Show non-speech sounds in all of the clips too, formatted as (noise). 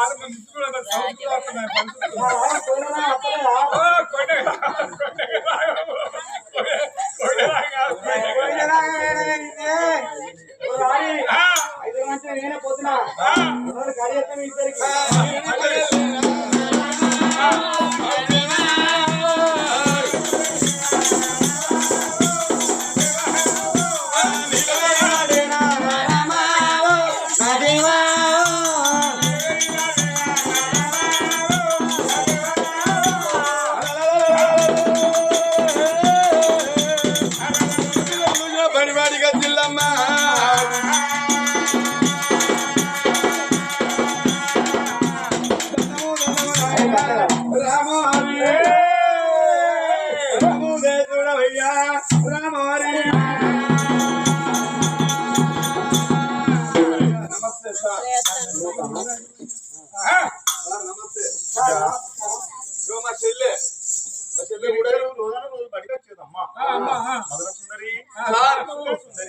పాలక మిత్రులు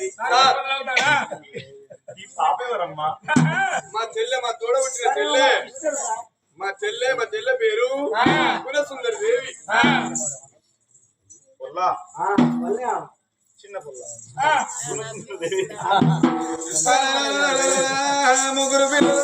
ఉన్నది ఈ (laughs) మా చెల్లె మా తోడ పుట్టిన చెల్లె. మా చెల్లె మా చెల్లె పేరు గుణసుందరి దేవి. చిన్న పుల్ల. గుణసుందరి దేవి. ముగ్గురు పిల్లలు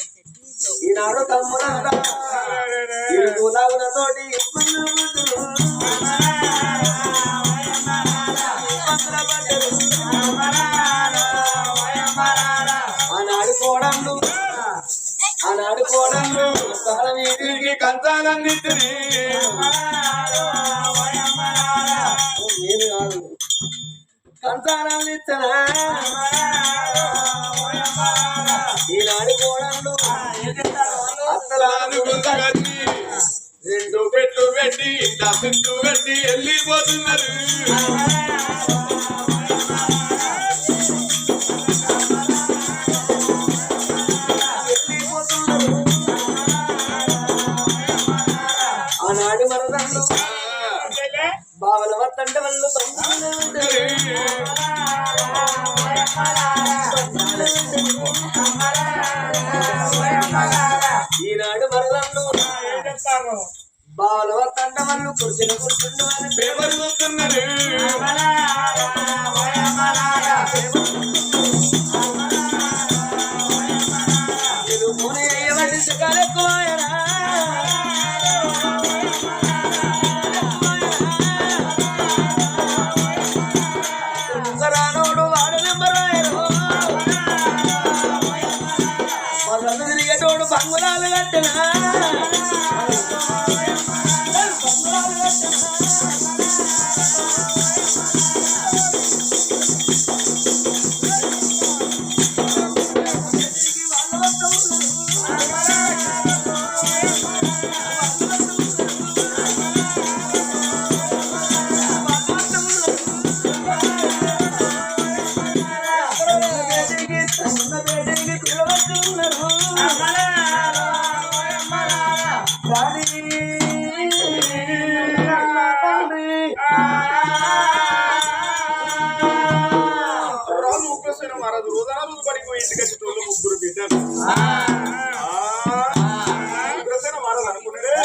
ఈనాడు తమ్ముడవున తోటి ఇబ్బందులు ఆనాడు కోడళ్ళు ఆనాడు కోడళ్ళు కాలం వీటికి కంచాలన్నింటినీ. కంచాలన్నించనా పెట్టి ఇంత చుట్టూ పెట్టి వెళ్ళిపోతున్నారు అనుకున్నాడే.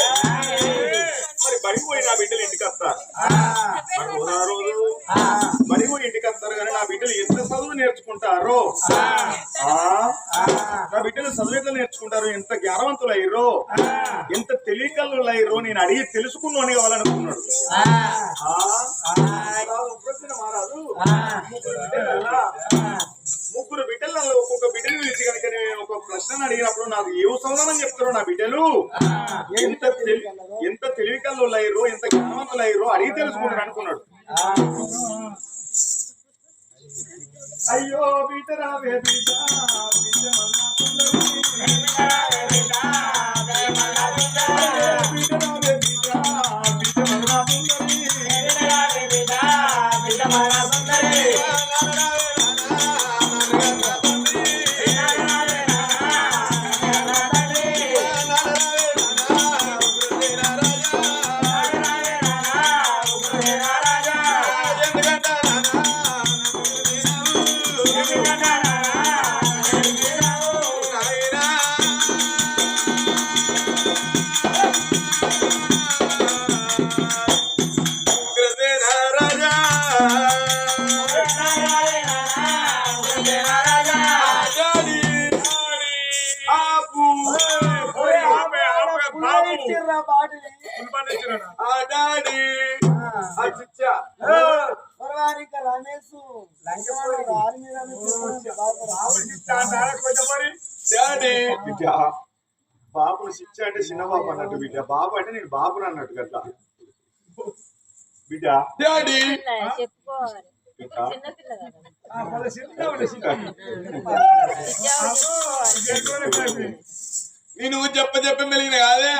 మరి బడికి పోయి నా బిడ్డలు ఇంటికి వస్తారు? మరి రోజా రోజు బడికి పోయి ఇంటికి వస్తారు కానీ నా బిడ్డలు ఎంత చదువు నేర్చుకుంటారో? నా బిడ్డలు చదువు ఎట్లా నేర్చుకుంటారు. ఎంత జ్ఞానవంతులు అయ్యారో ఎంత తెలియకల్లు అయ్యారో నేను అడిగి తెలుసుకున్నాను కావాలనుకున్నాడు. ఆ, అడిగినప్పుడు నాకు ఏ సమాధానం చెప్తారో నా బిడ్డలు ఎంత ఎంత తెలివి కళ్ళు అయ్యారో ఎంత జ్ఞానవంతులు అయ్యారో అడిగి తెలుసుకుంటారు అనుకున్నాడు అయ్యో బిడ్డ రావే బిడ్డ బిడ్డ బిడ్డ బాబును శిక్ష అంటే చిన్న బాబు అన్నట్టు బిడ్డ బాబు అంటే నేను బాబుని అన్నట్టు కదా బిడ్డ డాడీ కదా. నేను చెప్ప చెప్ప మెలిగిన కాదే?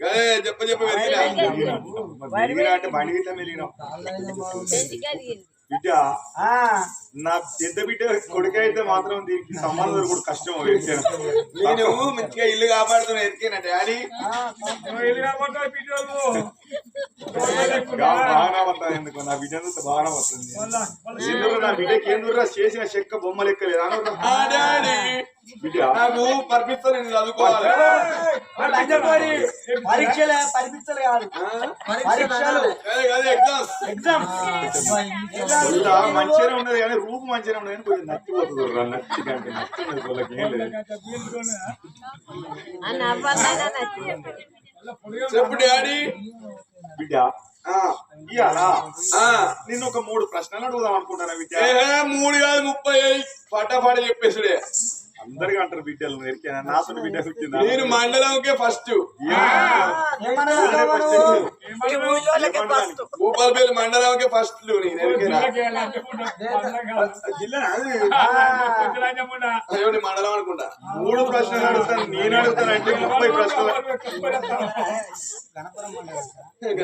అదే చెప్ప చెప్ప మెలిగిన మెలిగినా అంటే బండి గిట్ల అడిగింది బిడ్డ నా పెద్ద బిడ్డ కొడుకు అయితే మాత్రం దీనికి సంబంధం దొరకడం కష్టం నేను మంచిగా ఇల్లు కాపాడుతున్నా ఎరికేనా డాడీ. పిల్లలు. బాగా వస్తుంది ఎందుకు? నా బిడ్డ బాగా వస్తుంది ఎందుకు నా బిడ్డకి ఎందుకు చేసిన చెక్క బొమ్మ లెక్కలేదు. బిడ్డ. నాకు పర్మిషన్ నేను చదువుకోవాలి. పరీక్షలే పరీక్షలు కాదు పరీక్షలు ఉన్నది కానీ రూపు మంచిగానే ఉన్నది కొంచెం నచ్చిపోతుంది వాళ్ళకి ఏం లేదు. చెప్పు డాడీ. బిడ్డ ఆ, ఇయ్యాలా? ఆ. నిన్ను ఒక మూడు ప్రశ్నలు అడుగుదాం అనుకుంటానా ఏ, మూడు కాదు ముప్పై ఫటాఫట చెప్పేసుడే. అందరికీ అంటారు బిడ్డలు ఎరికేనా నాతో బిడ్డ వచ్చిందా. నేను మండలంకే ఫస్ట్ భూపాలపల్లి మండలంకి ఫస్ట్. నేను మండలం అనుకుంటా? మూడు ప్రశ్నలు అడుగుతాను నేను అడుగుతాను అంటే ముప్పై ప్రశ్నలు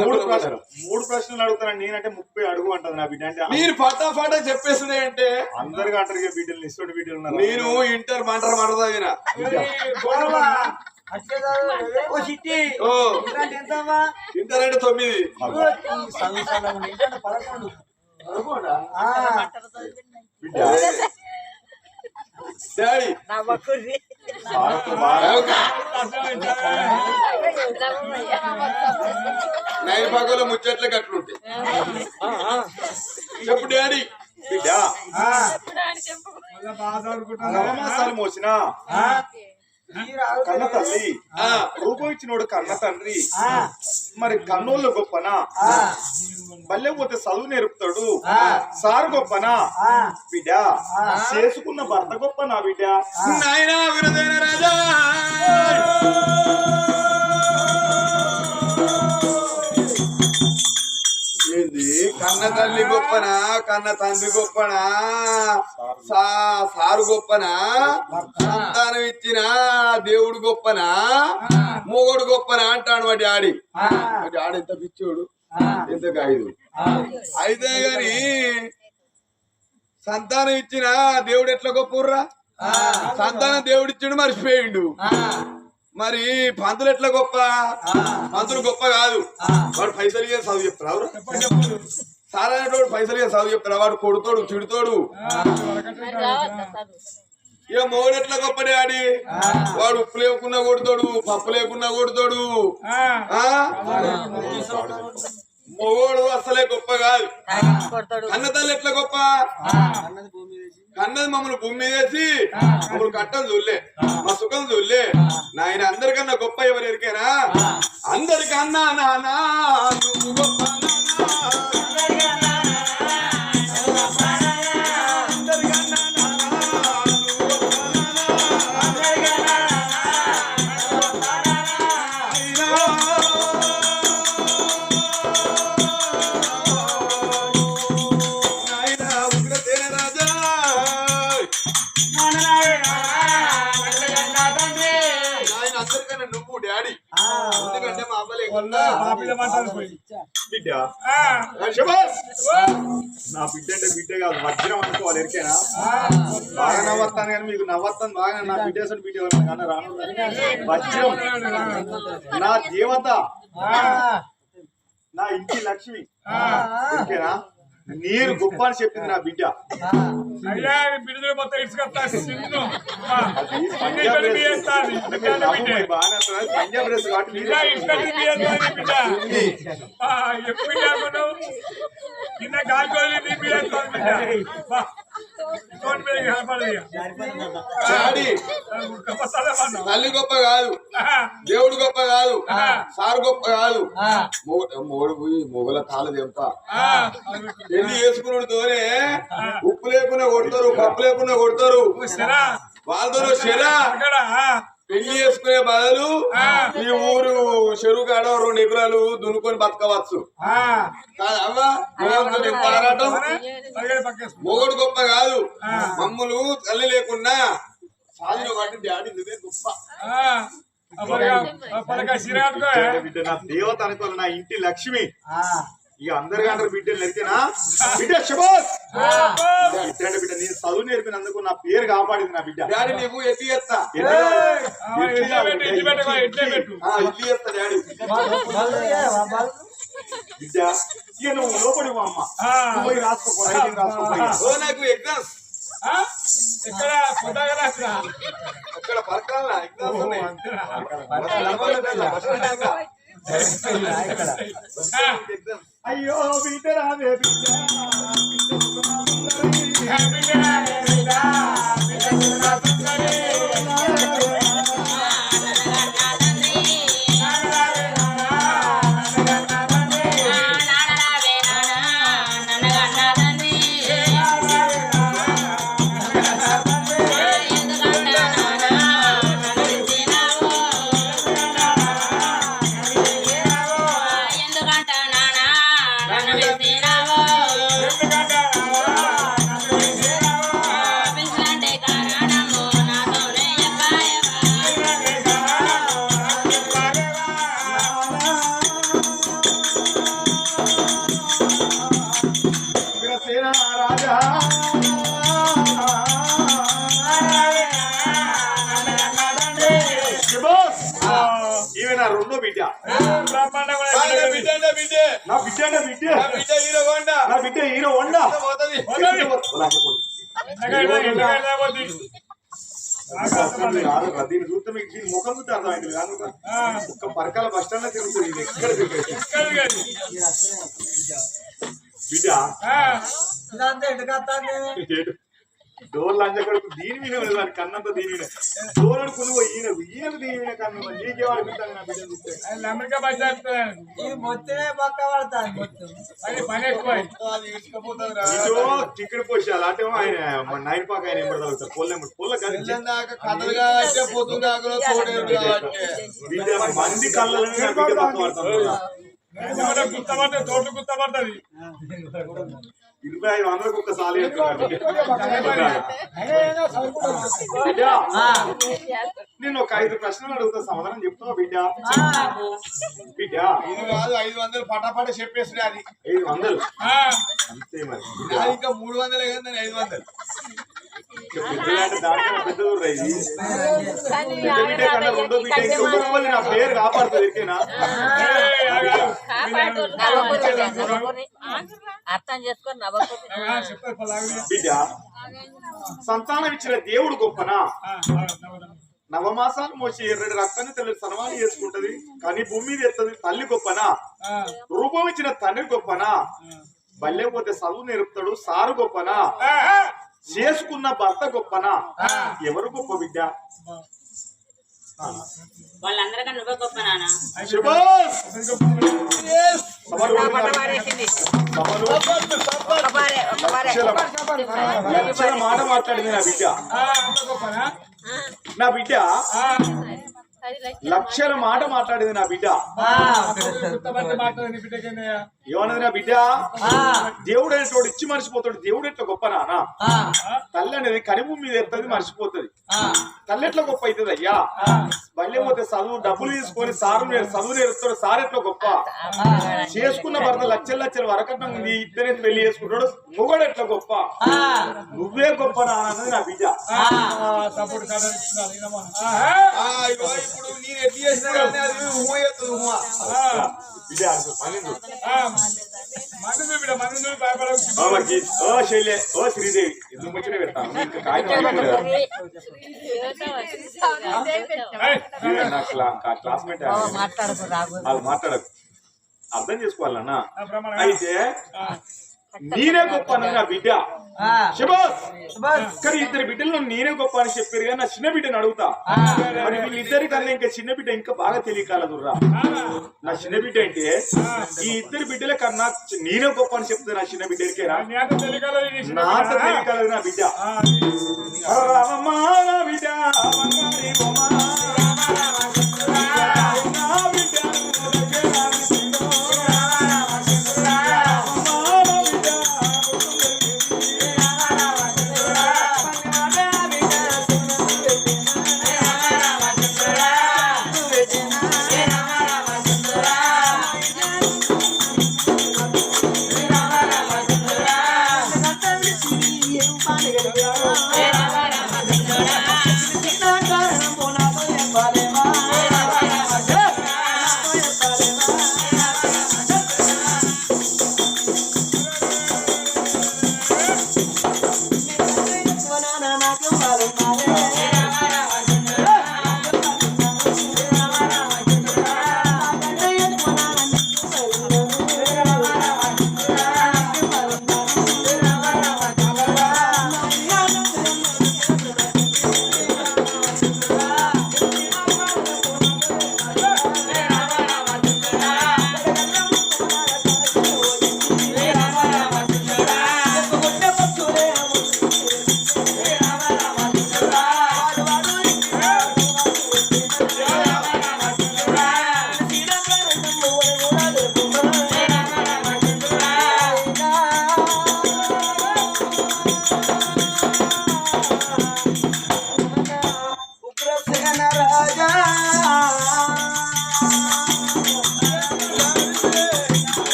మూడు ప్రశ్నలు మూడు ప్రశ్నలు అడుగుతాను నేనంటే ముప్పై అడుగు అంటది నా బిడ్డ అంటే మీరు ఫటాఫటా చెప్పేస్తున్నాయి అంటే అందరికీ అంటారు బిడ్డలు ఇష్టం బిడ్డలు ఉన్నారు. నేను ఇంటర్ మంటర్ మంటదాగిన అంటే తొమ్మిది. పదకొండు. డాడీ. ముచ్చట్లే కట్లుంటాయి చెప్పు డాడీ. బిడ్డ. మోసిన? కన్న తల్లి. ఆ, రూపం ఇచ్చినోడు కన్న తండ్రి. ఆ, మరి కన్నోళ్ళు గొప్పనా? ఆ, బల్లె పోతే చదువు నేర్పుతాడు. ఆ. సార్ గొప్పనా? ఆ. బిడ్డ చేసుకున్న భర్త గొప్పనా బిడ్డ? నాయనా రాజా. ఏంది కన్న తల్లి గొప్పనా కన్న తండ్రి గొప్పనా? సారు గొప్పనా? సంతానం ఇచ్చిన దేవుడు గొప్పనా? మొగోడు గొప్పనా అంటాడు మా డాడీ. మా డాడీ ఎంత పిచ్చోడు. ఎంత ఆ. అయితే గాని సంతానం ఇచ్చిన దేవుడు ఎట్లా గొప్పర్రా సంతానం దేవుడు ఇచ్చిండు మర్చిపోయిండు మరి పంతులు ఎట్లా గొప్ప? పంతులు గొప్ప కాదు. వాడు పైసలు ఇయ్యని చదువు చెప్తారా. సారైనటోడు పైసలు ఇయ్యని చదువు చెప్తారా? వాడు కొడుతోడు చిడుతోడు ఇక మోడు ఎట్లా గొప్ప డాడీ? వాడు ఉప్పు లేకున్నా కొడుతాడు పప్పు లేకున్నా కొడుతాడు. ఆ, ఆ. మొగోడు అసలే గొప్ప కాదు. కన్న తల్లి ఎట్లా గొప్ప. కన్నది మమ్మల్ని భూమి మీద వేసి మమ్మల్ని కట్టలు చూడలే మా సుఖం చూడలే. నాయన అందరికన్నా గొప్ప ఎవరు ఎరికేనా? అందరికన్నా నానా నువ్వు గొప్ప నానా. బిడ్డ నా బిడ్డ అంటే బిడ్డ కాదు వజ్రం అనుకోవాలి ఎరికేనా? బాగా నవ్వస్తాను కానీ మీకు నవ్వస్తాను బాగా నా బిడ్డ బిడ్డ కానీ రాను వజ్రం. నా దేవత. నా ఇంటి లక్ష్మి. ఓకేనా నీరు గొప్ప అని చెప్పింది నా బిడ్డ. పంజాబ్ డ్రెస్. కాబట్టి ఎప్పుడు నీ బిడ్డ. తల్లి గొప్ప కాదు. దేవుడు గొప్ప కాదు. సారు గొప్ప కాదు. మొగడు పోయి మొగల కాలు తెంప. ఆ, పెళ్ళి చేసుకున్నతోనే ఉప్పు లేకుండా కొడతారు పప్పు లేకుండా కొడతారు. వాళ్ళతో శరా పెళ్ళి చేసుకునే బదులు ఆ. ఈ ఊరు చెరువు కాడ రెండు ఎకరాలు దున్నుకొని బతకవచ్చు. మొగడు గొప్ప కాదు. మమ్మలు తల్లి లేకున్నా సాధిన వాటి డాడీ నువ్వే గొప్ప. దేవత అనుకోవాలి నా ఇంటి లక్ష్మి. ఆ, ఇక అందరికీ అంటారు బిడ్డలు ఎరికేనా బిడ్డ ఓ. బిడ్డ అంటే బిడ్డ నేను చదువు నేర్పినందుకు నా పేరు కాపాడింది నా బిడ్డ. డాడీ నీకు ఎత్తి ఎత్తా. ఆ, ఇట్లే పెట్టు, ఇట్లే పెట్టుకో, ఇట్లే పెట్టు. ఆ, ఇడ్లీ ఎత్తా డాడీ? బిడ్డ ఇక నువ్వు లోపడి మా అమ్మ. పోయి రాసుకోపోయి ఓ నాకు ఎగ్జామ్స్ రాసిరా? అక్కడ పరకాల ఎగ్జామ్స్ ఉన్నాయి. అయ్యో బిడ్డ రాదే బిడ్డ, బిడ్డ బిడ్డ నా. బిడ్డ నా బిడ్డ బిడ్డ హీరో దీన్ని చూస్తే మీకు దీని ముఖం చూస్తే అర్థమైంది కాదు ఒక్క పరకాల బస్ స్టాండ్లో తిరుగుతుంది ఇది ఎక్కడ తిరుగుతుంది. బిడ్డ ఆ, ఇదంతా వస్తుంది? డోర్ లంచ కొడుకు దీని మీద వాడి కన్నంత దీని మీద డోర్ అడుకుని పోయి ఈయనకు ఈయనకు దీని మీద కన్ను. నీకేం అనిపిస్తాను నా బిడ్డ చూస్తే అమెరికా మొత్తమే పక్క మొత్తం అది పని ఎక్కువ టికెట్ పోసాలి అంటే ఆయన నైన్ పాక ఆయన ఎంబడి తగ్గుతారు పొల్ల పొల్ల కథలు మంది ఎందుకంటే గుర్తపడుతుంది తోట గుర్తపడుతుంది ఇరవై ఐదు వందలకు ఒక్కసారి నేను ఒక ఐదు ప్రశ్నలు అడుగుతా సమాధానం చెప్తావా బిడ్డ? బిడ్డ. ఇది కాదు ఐదు వందలు పటాపట చెప్పేసి అది. ఐదు వందలు? ఆ, అంతే మరి. ఇంకా మూడు వందలే కదా నేను ఐదు వందలు. నా పేరు కాపాడుతుంది ఎరికేనా? అర్థం చేసుకొని. బిడ్డ సంతానం ఇచ్చిన దేవుడు గొప్పనా. నవమాసాలు మోసి ఎర్రటి రక్తాన్ని తల్లి సన్మానం చేసుకుంటది కానీ భూమి మీద ఎత్తది తల్లి గొప్పనా? రూపం ఇచ్చిన తండ్రి గొప్పనా? బల్లె పోతే చదువు నేర్పుతాడు సారు గొప్పనా. చేసుకున్న భర్త గొప్పనా? ఎవరు గొప్ప బిడ్డ? వాళ్ళందరికన్నా నువ్వే గొప్ప నాన్న. మాట మాట్లాడింది నా బిడ్డ? నా బిడ్డ. లక్షల మాట మాట్లాడింది నా బిడ్డ. గుర్తపట్టి మాట్లాడండి బిడ్డకన్నయ్య. ఏమన్నది నా బిడ్డ దేవుడు అనేటోడు ఇచ్చి మర్చిపోతాడు. దేవుడు ఎట్లా గొప్ప నానా తల్లి అనేది కనిభూమి మీద ఎత్తది మర్చిపోతుంది. తల్లి ఎట్లా గొప్ప అవుతుంది అయ్యా? బల్లె పోతే చదువు డబ్బులు తీసుకొని సారు చదువు నేర్పుతాడు. సార్ ఎట్లా గొప్ప? చేసుకున్న భర్త లక్షల లక్షల వరకట్నం ఉంది. ఇద్దరే పెళ్ళి చేసుకుంటాడు. మొగడు ఎట్లా గొప్ప? నువ్వే గొప్ప నాన్న అన్నది నా బిడ్డ. ఇప్పుడు నేను ఎట్టి చేసినా బిడ్డ ఓ శైలే ఓ శ్రీదేవి ఎందుకు పెడతాను ఇంకా క్లాస్మేట్ వాళ్ళు మాట్లాడకు అర్థం చేసుకోవాలన్నా. అయితే నేనే గొప్ప నా బిడ్డ. కానీ ఇద్దరు బిడ్డలు నేనే గొప్ప అని చెప్పారు కానీ నా చిన్న బిడ్డను అడుగుతా. మరి వీళ్ళిద్దరి కన్నా ఇంకా చిన్న బిడ్డ ఇంకా బాగా తెలియకాలదుర్రా. నా చిన్న బిడ్డ అంటే ఈ ఇద్దరు బిడ్డల కన్నా నేనే గొప్ప అని చెప్తే నా చిన్న బిడ్డ ఎరికేనా నీ బిడ్డ. తెలియకాలదు నా బిడ్డ. ఆ,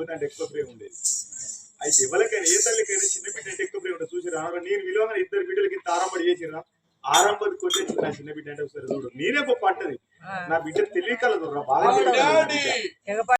బిడ్డ అంటే ఎక్కువ ప్రేమ ఉండేది. అయితే ఎవరికైనా ఏ తల్లికైనా చిన్న బిడ్డ అంటే ఎక్కువ ప్రేమ ఉంటుంది. చూసిరా నేను విలువగా ఇద్దరు బిడ్డలకి ఇంత ఆరంభం చేసిరా? ఆరంభం కొట్టేసి నా చిన్న బిడ్డ అంటే ఒకసారి చూడు. నేనే గొప్ప అంటది. నా బిడ్డ తెలియకలదు రా బాగా